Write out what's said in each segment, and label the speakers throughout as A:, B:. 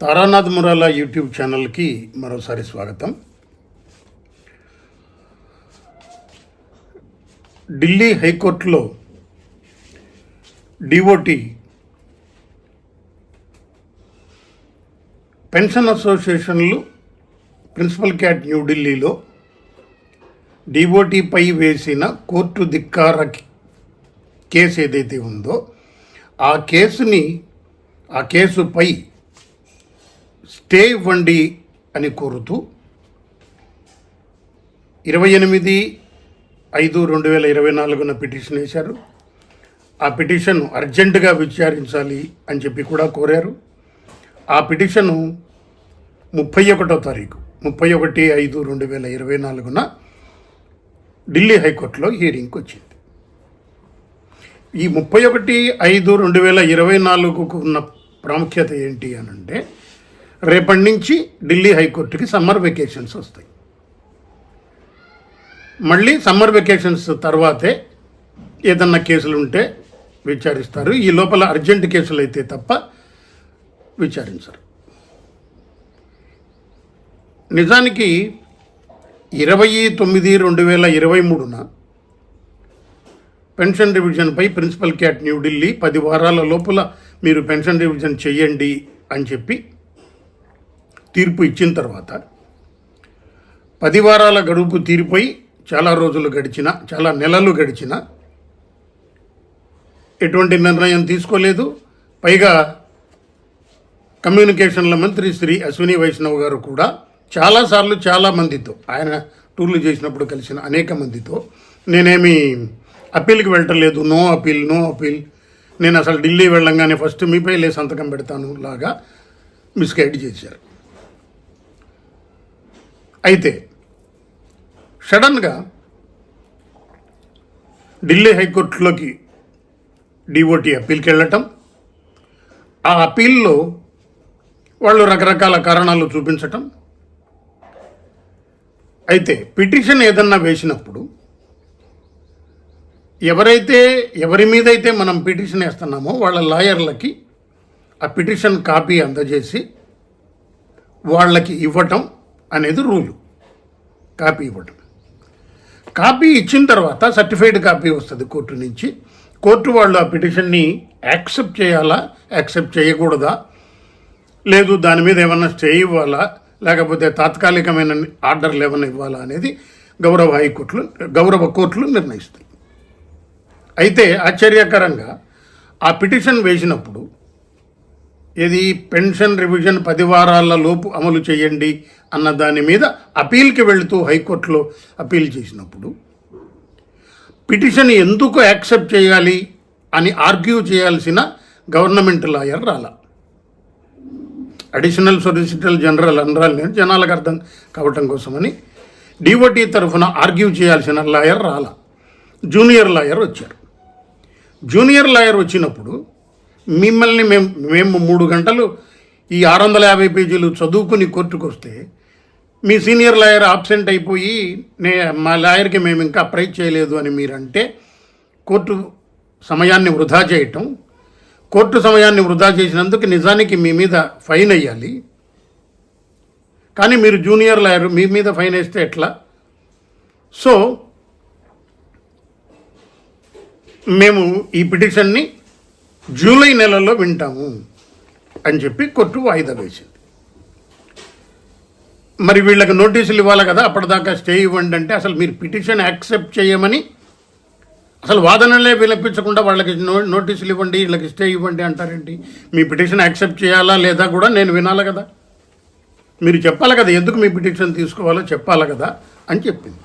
A: Taranath మురాలా YouTube ఛానల్కి మరోసారి స్వాగతం. ఢిల్లీ హైకోర్టులో డిఓటి పెన్షన్ అసోసియేషన్లు ప్రిన్సిపల్ క్యాట్ న్యూఢిల్లీలో డిఓటిపై వేసిన కోర్టు ధిక్కార కేసు ఏదైతే ఉందో ఆ కేసుని ఆ కేసుపై స్టే ఇవ్వండి అని కోరుతూ ఇరవై ఎనిమిది ఐదు రెండు వేల ఇరవై నాలుగున పిటిషన్ వేశారు. ఆ పిటిషన్ అర్జెంటుగా విచారించాలి అని చెప్పి కూడా కోరారు. ఆ పిటిషను ముప్పై ఒకటో తారీఖు ముప్పై ఒకటి ఐదు రెండు వేల ఇరవై నాలుగున ఢిల్లీ హైకోర్టులో హియరింగ్కి వచ్చింది. ఈ ముప్పై ఒకటి ఐదు రెండు వేల ఇరవై నాలుగుకు ఉన్న ప్రాముఖ్యత ఏంటి అని అంటే రేపటి నుంచి ఢిల్లీ హైకోర్టుకి సమ్మర్ వెకేషన్స్ వస్తాయి. మళ్ళీ సమ్మర్ వెకేషన్స్ తర్వాతే ఏదన్నా కేసులు ఉంటే విచారిస్తారు. ఈ లోపల అర్జెంట్ కేసులు అయితే తప్ప విచారించరు. నిజానికి ఇరవై తొమ్మిది రెండు వేల ఇరవై మూడున పెన్షన్ రివిజన్పై ప్రిన్సిపల్ క్యాట్ న్యూఢిల్లీ పది వారాల లోపల మీరు పెన్షన్ రివిజన్ చేయండి అని చెప్పి తీర్పు ఇచ్చిన తర్వాత పది వారాల గడుపు తీరిపోయి చాలా రోజులు గడిచిన చాలా నెలలు గడిచిన ఎటువంటి నిర్ణయం తీసుకోలేదు. పైగా కమ్యూనికేషన్ల మంత్రి శ్రీ అశ్విని వైష్ణవ్ గారు కూడా చాలాసార్లు చాలా మందితో ఆయన టూర్లు చేసినప్పుడు కలిసిన అనేక మందితో నేనేమి అప్పీల్కి వెళ్ళటలేదు. No appeal no appeal. నేను అసలు ఢిల్లీ వెళ్ళంగానే ఫస్ట్ మీపై లే సంతకం పెడతాను లాగా మిస్గైడ్ చేశారు. అయితే సడన్గా ఢిల్లీ హైకోర్టులోకి డిఓటి అప్పీల్కి వెళ్ళటం ఆ అప్పీల్లో వాళ్ళు రకరకాల కారణాలు చూపించటం. అయితే పిటిషన్ ఏదన్నా వేసినప్పుడు ఎవరైతే ఎవరి మీద అయితే మనం పిటిషన్ వేస్తున్నామో వాళ్ళ లాయర్లకి ఆ పిటిషన్ కాపీ అందజేసి వాళ్ళకి ఇవ్వటం అనేది రూలు. కాపీ ఇవ్వటం. కాపీ ఇచ్చిన తర్వాత సర్టిఫైడ్ కాపీ వస్తుంది కోర్టు నుంచి. కోర్టు వాళ్ళు ఆ పిటిషన్ని యాక్సెప్ట్ చేయాలా యాక్సెప్ట్ చేయకూడదా? లేదు దాని మీద ఏమన్నా స్టే ఇవ్వాలా? లేకపోతే తాత్కాలికమైన ఆర్డర్లు ఏమైనా ఇవ్వాలా అనేది గౌరవ హైకోర్టులు గౌరవ కోర్టులు నిర్ణయిస్తాయి. అయితే ఆశ్చర్యకరంగా ఆ పిటిషన్ వేసినప్పుడు ఇది పెన్షన్ రివిజన్ పది వారాల లోపు అమలు చేయండి. అన్న దాని మీద అపీల్కి వెళుతూ హైకోర్టులో అపీల్ చేసినప్పుడు పిటిషన్ ఎందుకు యాక్సెప్ట్ చేయాలి అని ఆర్గ్యూ చేయాల్సిన గవర్నమెంట్ లాయర్ రాలా. అడిషనల్ సొలిసిటర్ జనరల్ అనరాలు నేను జనాలకు అర్థం కావటం కోసమని డిఓటి తరఫున ఆర్గ్యూ చేయాల్సిన లాయర్ రాలా. జూనియర్ లాయర్ వచ్చారు. జూనియర్ లాయర్ వచ్చినప్పుడు మిమ్మల్ని మేము మేము మూడు గంటలు ఈ ఆరు వందల యాభై పేజీలు చదువుకుని కోర్టుకు వస్తే మీ సీనియర్ లాయర్ ఆబ్సెంట్ అయిపోయి నే మా లాయర్కి మేము ఇంకా అప్రై చేయలేదు అని మీరంటే కోర్టు సమయాన్ని వృధా చేయటం. కోర్టు సమయాన్ని వృధా చేసినందుకు నిజానికి మీ మీద ఫైన్ అయ్యాలి. కానీ మీరు జూనియర్ లాయర్ మీ మీద ఫైన్ వేస్తే ఎట్లా? సో మేము ఈ పిటిషన్ని జూలై నెలలో వింటాము అని చెప్పి కోర్టు వాయిదా వేసింది. మరి వీళ్ళకి నోటీసులు ఇవ్వాలి కదా? అప్పటిదాకా స్టే ఇవ్వండి అంటే అసలు మీరు పిటిషన్ యాక్సెప్ట్ చేయమని అసలు వాదనలే విలపించకుండా వాళ్ళకి నోటీసులు ఇవ్వండి వీళ్ళకి స్టే ఇవ్వండి అంటారేంటి? మీ పిటిషన్ యాక్సెప్ట్ చేయాలా లేదా కూడా నేను వినాలి కదా? మీరు చెప్పాలి కదా? ఎందుకు మీ పిటిషన్ తీసుకోవాలో చెప్పాలి కదా? అని చెప్పింది.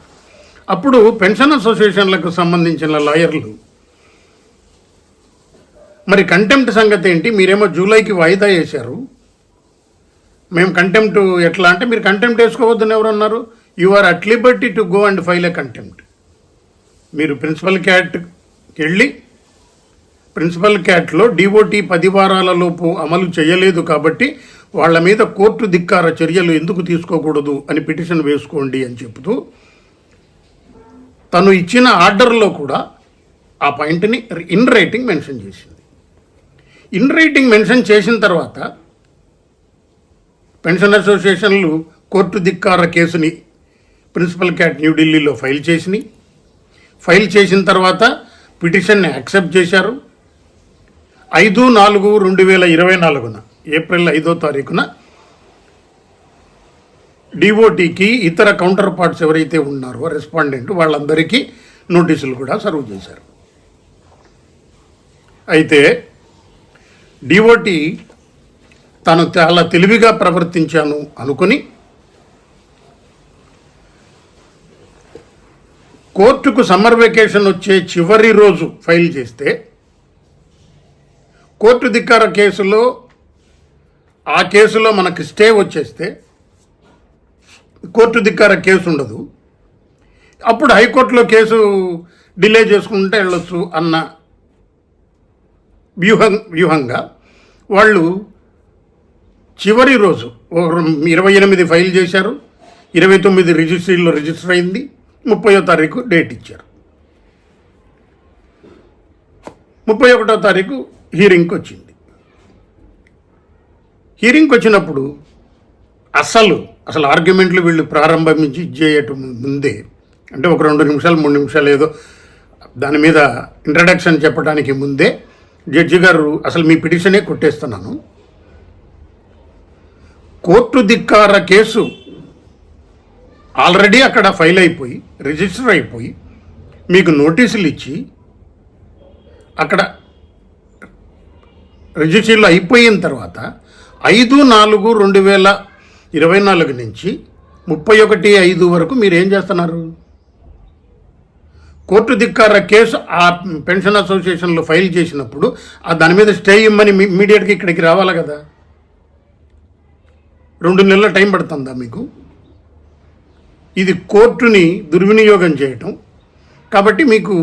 A: అప్పుడు పెన్షన్ అసోసియేషన్లకు సంబంధించిన లాయర్లు మరి కంటెంప్ట్ సంగతి ఏంటి? మీరేమో జూలైకి వాయిదా వేశారు. మేము కంటెంప్ట్ ఎట్లా అంటే మీరు కంటెంప్ట్ వేసుకోవద్దని ఎవరన్నారు you are at liberty to go and file a contempt మీరు ప్రిన్సిపల్ క్యాట్కి వెళ్ళి ప్రిన్సిపల్ క్యాట్లో డిఓటి పది వారాలలోపు అమలు చేయలేదు కాబట్టి వాళ్ళ మీద కోర్టు ధిక్కార చర్యలు ఎందుకు తీసుకోకూడదు అని పిటిషన్ వేసుకోండి అని చెబుతూ తను ఇచ్చిన ఆర్డర్లో కూడా ఆ పాయింట్ని ఇన్ రైటింగ్ మెన్షన్ చేసింది. ఇన్ రైటింగ్ మెన్షన్ చేసిన తర్వాత పెన్షన్ అసోసియేషన్లు కోర్టు ధిక్కార కేసుని ప్రిన్సిపల్ క్యాట్ న్యూఢిల్లీలో ఫైల్ చేసినాయి ఫైల్ చేసిన తర్వాత పిటిషన్ని యాక్సెప్ట్ చేశారు. ఐదు నాలుగు రెండు వేల ఇరవై నాలుగున ఏప్రిల్ ఐదో తారీఖున డిఓటీకి ఇతర కౌంటర్ పార్ట్స్ ఎవరైతే ఉన్నారో రెస్పాండెంట్ వాళ్ళందరికీ నోటీసులు కూడా సర్వ్ చేశారు. అయితే డిఓటి తాను చాలా తెలివిగా ప్రవర్తించాను అనుకుని కోర్టుకు సమ్మర్ వెకేషన్ వచ్చే చివరి రోజు ఫైల్ చేస్తే కోర్టు ధిక్కార కేసులో ఆ కేసులో మనకి స్టే వచ్చేస్తే కోర్టు ధిక్కార కేసు ఉండదు. అప్పుడు హైకోర్టులో కేసు డిలే చేసుకుంటే వెళ్ళొచ్చు అన్న వ్యూహం వ్యూహంగా వాళ్ళు చివరి రోజు ఇరవై ఎనిమిది ఫైల్ చేశారు. ఇరవై తొమ్మిది రిజిస్ట్రీలో రిజిస్టర్ అయింది. ముప్పయో తారీఖు డేట్ ఇచ్చారు. ముప్పై ఒకటో తారీఖు హీరింగ్కి వచ్చింది. హీరింగ్కి వచ్చినప్పుడు అసలు అసలు ఆర్గ్యుమెంట్లు వీళ్ళు ప్రారంభించి చేయటం ముందే అంటే ఒక రెండు నిమిషాలు మూడు నిమిషాలు ఏదో దాని మీద ఇంట్రడక్షన్ చెప్పడానికి ముందే జడ్జి గారు అసలు మీ పిటిషనే కొట్టేస్తున్నాను. కోర్టు ధిక్కార కేసు ఆల్రెడీ అక్కడ ఫైల్ అయిపోయి రిజిస్టర్ అయిపోయి మీకు నోటీసులు ఇచ్చి అక్కడ రిజిస్టర్లు అయిపోయిన తర్వాత ఐదు నాలుగు రెండు వేల ఇరవై నాలుగు నుంచి ముప్పై ఒకటి ఐదు వరకు మీరు ఏం చేస్తున్నారు? కోర్టు ధిక్కార కేసు ఆ పెన్షన్ అసోసియేషన్లో ఫైల్ చేసినప్పుడు ఆ దాని మీద స్టే ఇమ్మని ఇమ్మీడియట్గా ఇక్కడికి రావాలి కదా. రెండు నెలల టైం పడుతుందా మీకు? ఇది కోర్టుని దుర్వినియోగం చేయటం. కాబట్టి మీకు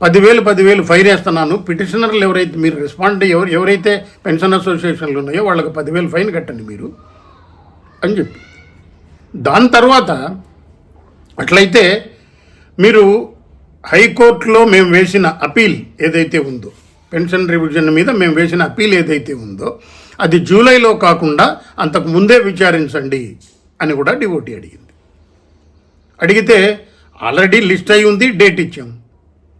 A: పదివేలు పదివేలు ఫైన్ వేస్తున్నాను. పిటిషనర్లు ఎవరైతే మీరు రెస్పాండ్ ఎవరు ఎవరైతే పెన్షన్ అసోసియేషన్లు ఉన్నాయో వాళ్ళకి పదివేలు ఫైన్ కట్టండి మీరు అని చెప్పి. దాని తర్వాత అట్లయితే మీరు హైకోర్టులో మేము వేసిన అపీల్ ఏదైతే ఉందో పెన్షన్ రివిజన్ మీద మేము వేసిన అపీల్ ఏదైతే ఉందో అది జూలైలో కాకుండా అంతకు ముందే విచారించండి అని కూడా డివోటీ అడిగింది. అడిగితే ఆల్రెడీ లిస్ట్ అయి ఉంది డేట్ ఇచ్చాం.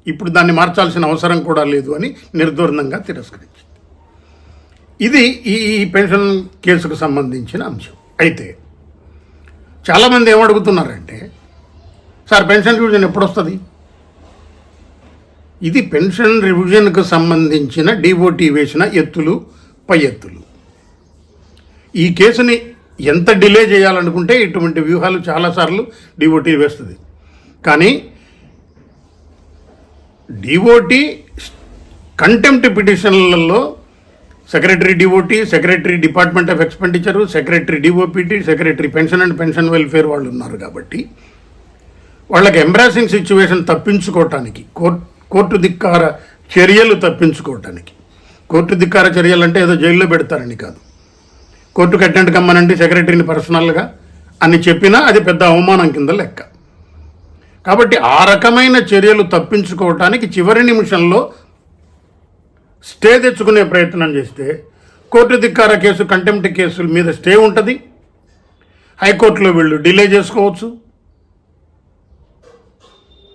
A: ఇప్పుడు దాన్ని మార్చాల్సిన అవసరం కూడా లేదు అని నిర్దూరణంగా తిరస్కరించింది. ఇది ఈ ఈ పెన్షన్ కేసుకు సంబంధించిన అంశం. అయితే చాలామంది ఏమడుగుతున్నారంటే సార్ పెన్షన్ రివిజన్ ఎప్పుడు వస్తుంది ఇది పెన్షన్ రివిజన్కు సంబంధించిన డిఓటీ వేసిన ఎత్తులు పై ఎత్తులు. ఈ కేసుని ఎంత డిలే చేయాలనుకుంటే ఇటువంటి వ్యూహాలు చాలాసార్లు డిఓటీ వేస్తుంది. కానీ DOT contempt పిటిషన్లలో secretary DOT secretary department of expenditure secretary DOPT secretary pension and pension welfare వాళ్ళు ఉన్నారు కాబట్టి వాళ్ళకి ఎంబ్రాసింగ్ సిచ్యువేషన్ తప్పించుకోవటానికి కోర్టు కోర్టు ధిక్కార చర్యలు తప్పించుకోవటానికి కోర్టు ధిక్కార చర్యలు అంటే ఏదో జైల్లో పెడతారని కాదు. కోర్టుకు అటెండ్ కమ్మనండి సెక్రటరీని పర్సనల్గా అని చెప్పినా అది పెద్ద అవమానం కింద లెక్క. కాబట్టి ఆ రకమైన చర్యలు తప్పించుకోవటానికి చివరి నిమిషంలో స్టే తెచ్చుకునే ప్రయత్నం చేస్తే కోర్టు ధిక్కార కేసు కంటెంప్ట్ కేసుల మీద స్టే ఉంటుంది. హైకోర్టులో వీళ్ళు డిలే చేసుకోవచ్చు.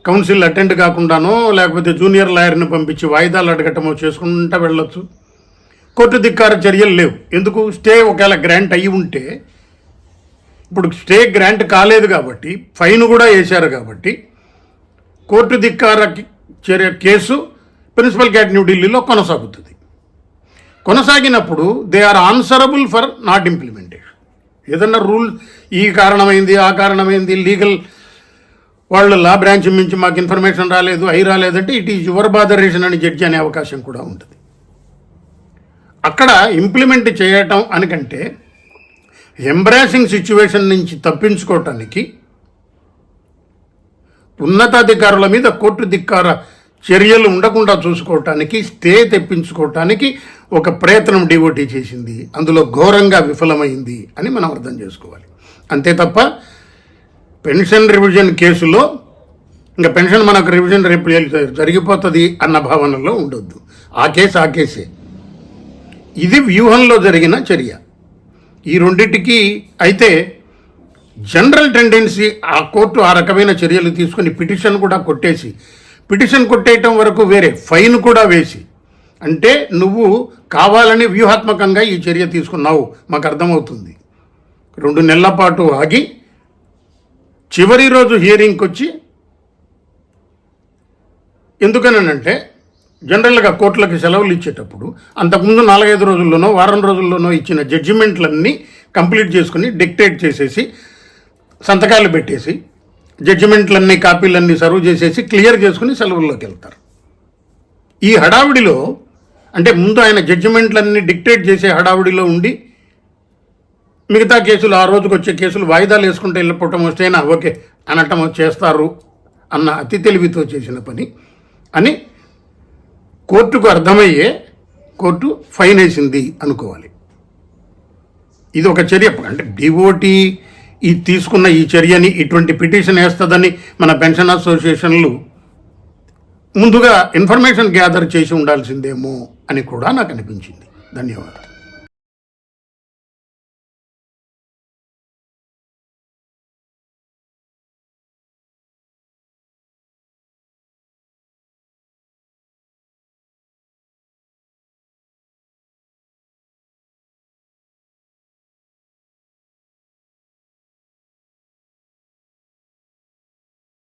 A: కౌన్సిల్ అటెండ్ కాకుండానో లేకపోతే జూనియర్ లాయర్ని పంపించి వాయిదాలు అడగటమో చేసుకుంటా వెళ్ళొచ్చు. కోర్టు ధిక్కార చర్యలు లేవు. ఎందుకు? స్టే ఒకవేళ గ్రాంట్ అయ్యి ఉంటే ఇప్పుడు స్టే గ్రాంట్ కాలేదు కాబట్టి ఫైన్ కూడా వేశారు కాబట్టి కోర్టు ధిక్కార చర్య కేసు ప్రిన్సిపల్ క్యాట్ న్యూఢిల్లీలో కొనసాగుతుంది. కొనసాగినప్పుడు they are answerable for not implementation ఏదన్నా రూల్ ఈ కారణమైంది ఆ కారణమైంది లీగల్ వాళ్ళు లా బ్రాంచ్ నుంచి మాకు ఇన్ఫర్మేషన్ రాలేదు అయి రాలేదంటే ఇట్ ఈజ్ యువర్ బాదరేషన్ అని జడ్జి అనే అవకాశం కూడా ఉంటుంది. అక్కడ ఇంప్లిమెంట్ చేయటం అనికంటే ఎంబ్రాసింగ్ సిచ్యువేషన్ నుంచి తప్పించుకోవటానికి ఉన్నతాధికారుల మీద కోర్టు ధిక్కార చర్యలు ఉండకుండా చూసుకోవటానికి స్టే తెప్పించుకోవటానికి ఒక ప్రయత్నం డివోటీ చేసింది. అందులో ఘోరంగా విఫలమైంది అని మనం అర్థం చేసుకోవాలి. అంతే తప్ప పెన్షన్ రివిజన్ కేసులో ఇంకా పెన్షన్ మనకు రివిజన్ రేపు జరిగిపోతుంది అన్న భావనలో ఉండొద్దు. ఆ కేసు ఆ కేసే. ఇది వ్యూహంలో జరిగిన చర్య. ఈ రెండింటికి అయితే జనరల్ టెండెన్సీ ఆ కోర్టు ఆ రకమైన చర్యలు తీసుకుని పిటిషన్ కూడా కొట్టేసి పిటిషన్ కొట్టేయటం వరకు వేరే ఫైన్ కూడా వేసి అంటే నువ్వు కావాలని వ్యూహాత్మకంగా ఈ చర్య తీసుకున్నావు మాకు అర్థమవుతుంది. రెండు నెలల పాటు ఆగి చివరి రోజు హియరింగ్కి వచ్చి ఎందుకనంటే జనరల్గా కోర్టులకు సెలవులు ఇచ్చేటప్పుడు అంతకుముందు నాలుగైదు రోజుల్లోనో వారం రోజుల్లోనో ఇచ్చిన జడ్జిమెంట్లన్నీ కంప్లీట్ చేసుకుని డిక్టేట్ చేసేసి సంతకాలు పెట్టేసి జడ్జిమెంట్లన్నీ కాపీలన్నీ సర్వ్ చేసేసి క్లియర్ చేసుకుని సెలవుల్లోకి వెళ్తారు. ఈ హడావిడిలో అంటే ముందు ఆయన జడ్జిమెంట్లన్నీ డిక్టేట్ చేసే హడావిడిలో ఉండి మిగతా కేసులు ఆ రోజుకి వచ్చే కేసులు వాయిదాలు వేసుకుంటే వెళ్ళిపోవటం వస్తేనా? ఓకే అనటం చేస్తారు అన్న అతి తెలివితో చేసిన పని. అని కోర్టుకు అర్థమయ్యే కోర్టు ఫైన్ వేసింది అనుకోవాలి. ఇది ఒక చర్య. అంటే డివోటీ ఈ తీసుకున్న ఈ చర్యని ఇటువంటి పిటిషన్ వేస్తుందని మన పెన్షన్ అసోసియేషన్లు ముందుగా ఇన్ఫర్మేషన్ గ్యాదర్ చేసి ఉండాల్సిందేమో అని కూడా నాకు అనిపించింది. ధన్యవాదాలు.